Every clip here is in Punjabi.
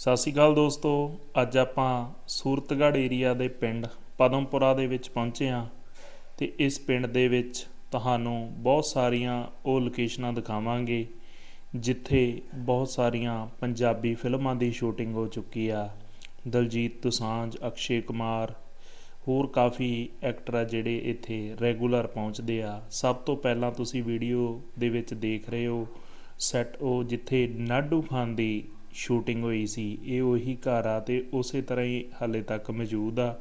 ਸਤਿ ਸ਼੍ਰੀ ਅਕਾਲ ਦੋਸਤੋ, ਅੱਜ ਆਪਾਂ ਸੂਰਤਗੜ੍ਹ ਏਰੀਆ ਦੇ ਪਿੰਡ ਪਦਮਪੁਰਾ ਦੇ ਵਿੱਚ ਪਹੁੰਚੇ ਹਾਂ ਤੇ ਇਸ ਪਿੰਡ ਦੇ ਵਿੱਚ ਤੁਹਾਨੂੰ ਬਹੁਤ ਸਾਰੀਆਂ ਉਹ ਲੋਕੇਸ਼ਨਾਂ ਦਿਖਾਵਾਂਗੇ, ਜਿੱਥੇ ਬਹੁਤ ਸਾਰੀਆਂ ਪੰਜਾਬੀ ਫਿਲਮਾਂ ਦੀ ਸ਼ੂਟਿੰਗ ਹੋ ਚੁੱਕੀ ਆ। ਦਲਜੀਤ ਦੋਸਾਂਝ, ਅਕਸ਼ੇ ਕੁਮਾਰ, ਹੋਰ ਕਾਫੀ ਐਕਟਰ ਆ ਜਿਹੜੇ ਇੱਥੇ ਰੈਗੂਲਰ ਪਹੁੰਚਦੇ ਆ। ਸਭ ਤੋਂ ਪਹਿਲਾਂ ਤੁਸੀਂ ਵੀਡੀਓ ਦੇ ਵਿੱਚ ਦੇਖ ਰਹੇ ਹੋ ਸੈੱਟ ਉਹ ਜਿੱਥੇ ਨਾਡੂ ਖਾਨ ਦੀ ਸ਼ੂਟਿੰਗ ਹੋਈ ਸੀ, ਇਹ ਉਹੀ ਘਰ ਆ ਤੇ ਉਸੇ ਤਰ੍ਹਾਂ ਹੀ ਹਾਲੇ ਤੱਕ ਮੌਜੂਦ ਆ।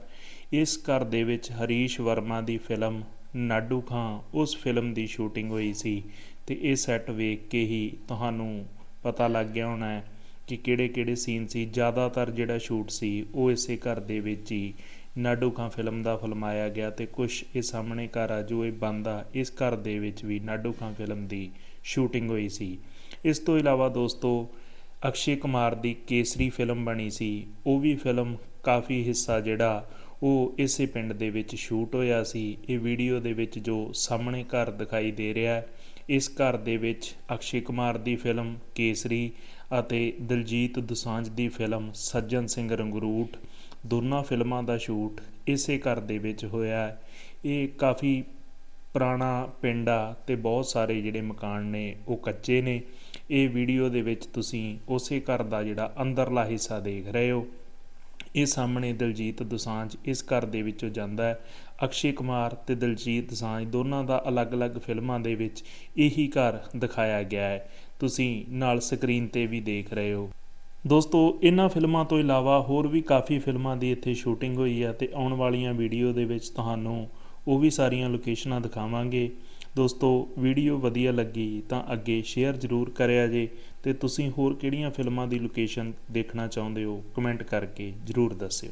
ਇਸ ਘਰ ਦੇ ਵਿੱਚ ਹਰੀਸ਼ ਵਰਮਾ ਦੀ ਫਿਲਮ ਨਾਡੂ ਖਾਂ, ਉਸ ਫਿਲਮ ਦੀ ਸ਼ੂਟਿੰਗ ਹੋਈ ਸੀ ਤੇ ਇਹ ਸੈੱਟ ਵੇਖ ਕੇ ਹੀ ਤੁਹਾਨੂੰ ਪਤਾ ਲੱਗ ਗਿਆ ਹੋਣਾ ਹੈ ਕਿ ਕਿਹੜੇ ਕਿਹੜੇ ਸੀਨ ਸੀ। ਜ਼ਿਆਦਾਤਰ ਜਿਹੜਾ ਸ਼ੂਟ ਸੀ, ਉਹ ਇਸੇ ਘਰ ਦੇ ਵਿੱਚ ਹੀ ਨਾਡੂ ਖਾਂ ਫਿਲਮ ਦਾ ਫਿਲਮਾਇਆ ਗਿਆ ਤੇ ਕੁਝ ਇਹ ਸਾਹਮਣੇ ਘਰ ਆ, ਜੋ ਇਹ ਬੰਦ ਆ, ਇਸ ਘਰ ਦੇ ਵਿੱਚ ਵੀ ਨਾਡੂ ਖਾਂ ਫਿਲਮ ਦੀ ਸ਼ੂਟਿੰਗ ਹੋਈ ਸੀ। ਇਸ ਤੋਂ ਇਲਾਵਾ ਦੋਸਤੋ ਅਕਸ਼ੇ ਕੁਮਾਰ ਦੀ ਕੇਸਰੀ ਫਿਲਮ ਬਣੀ ਸੀ। ਉਹ ਵੀ ਫਿਲਮ ਕਾਫੀ ਹਿੱਸਾ ਜਿਹੜਾ ਉਹ ਇਸੇ ਪਿੰਡ ਦੇ ਵਿੱਚ ਸ਼ੂਟ ਹੋਇਆ ਸੀ। ਇਹ ਵੀਡੀਓ ਦੇ ਵਿੱਚ ਜੋ ਸਾਹਮਣੇ ਘਰ ਦਿਖਾਈ ਦੇ ਰਿਹਾ ਇਸ ਘਰ ਦੇ ਵਿੱਚ ਅਕਸ਼ੇ ਕੁਮਾਰ ਦੀ ਫਿਲਮ ਕੇਸਰੀ ਅਤੇ ਦਿਲਜੀਤ ਦੁਸਾਂਝ ਦੀ ਫਿਲਮ ਸੱਜਣ ਸਿੰਘ ਰੰਗਰੂਟ ਦੋਨਾਂ ਫਿਲਮਾਂ ਦਾ ਸ਼ੂਟ ਇਸੇ ਘਰ ਦੇ ਵਿੱਚ ਹੋਇਆ ਇਹ ਕਾਫੀ ਪੁਰਾਣਾ ਪਿੰਡ ਆ ਅਤੇ ਬਹੁਤ ਸਾਰੇ ਜਿਹੜੇ ਮਕਾਨ ਨੇ, ਉਹ ਕੱਚੇ ਨੇ। ਇਹ ਵੀਡੀਓ ਦੇ ਵਿੱਚ ਤੁਸੀਂ ਉਸੇ ਘਰ ਦਾ ਜਿਹੜਾ ਅੰਦਰਲਾ ਹਿੱਸਾ ਦੇਖ ਰਹੇ ਹੋ। ਇਹ ਸਾਹਮਣੇ ਦਿਲਜੀਤ ਦੋਸਾਂਝ ਇਸ ਘਰ ਦੇ ਵਿੱਚੋਂ ਜਾਂਦਾ ਹੈ। ਅਕਸ਼ੇ ਕੁਮਾਰ ਤੇ ਦਿਲਜੀਤ ਦੋਸਾਂਝ ਦੋਨਾਂ ਦਾ ਅਲੱਗ-ਅਲੱਗ ਫਿਲਮਾਂ ਦੇ ਵਿੱਚ ਇਹੀ ਘਰ ਦਿਖਾਇਆ ਗਿਆ ਹੈ। ਤੁਸੀਂ ਨਾਲ ਸਕਰੀਨ ਤੇ ਵੀ ਦੇਖ ਰਹੇ ਹੋ। ਦੋਸਤੋ, ਇਹਨਾਂ ਫਿਲਮਾਂ ਤੋਂ ਇਲਾਵਾ ਹੋਰ ਵੀ ਕਾਫੀ ਫਿਲਮਾਂ ਦੀ ਇੱਥੇ ਸ਼ੂਟਿੰਗ ਹੋਈ ਹੈ ਤੇ ਆਉਣ ਵਾਲੀਆਂ ਵੀਡੀਓ ਦੇ ਵਿੱਚ ਤੁਹਾਨੂੰ ਉਹ ਵੀ ਸਾਰੀਆਂ ਲੋਕੇਸ਼ਨਾਂ ਦਿਖਾਵਾਂਗੇ। ਦੋਸਤੋ ਵੀਡੀਓ ਵਧੀਆ ਲੱਗੀ ਤਾਂ ਅੱਗੇ ਸ਼ੇਅਰ ਜ਼ਰੂਰ ਕਰਿਆ ਜੇ ਤੇ ਤੁਸੀਂ ਹੋਰ ਕਿਹੜੀਆਂ ਫਿਲਮਾਂ ਦੀ ਲੋਕੇਸ਼ਨ ਦੇਖਣਾ ਚਾਹੁੰਦੇ ਹੋ ਕਮੈਂਟ ਕਰਕੇ ਜ਼ਰੂਰ ਦੱਸਿਓ।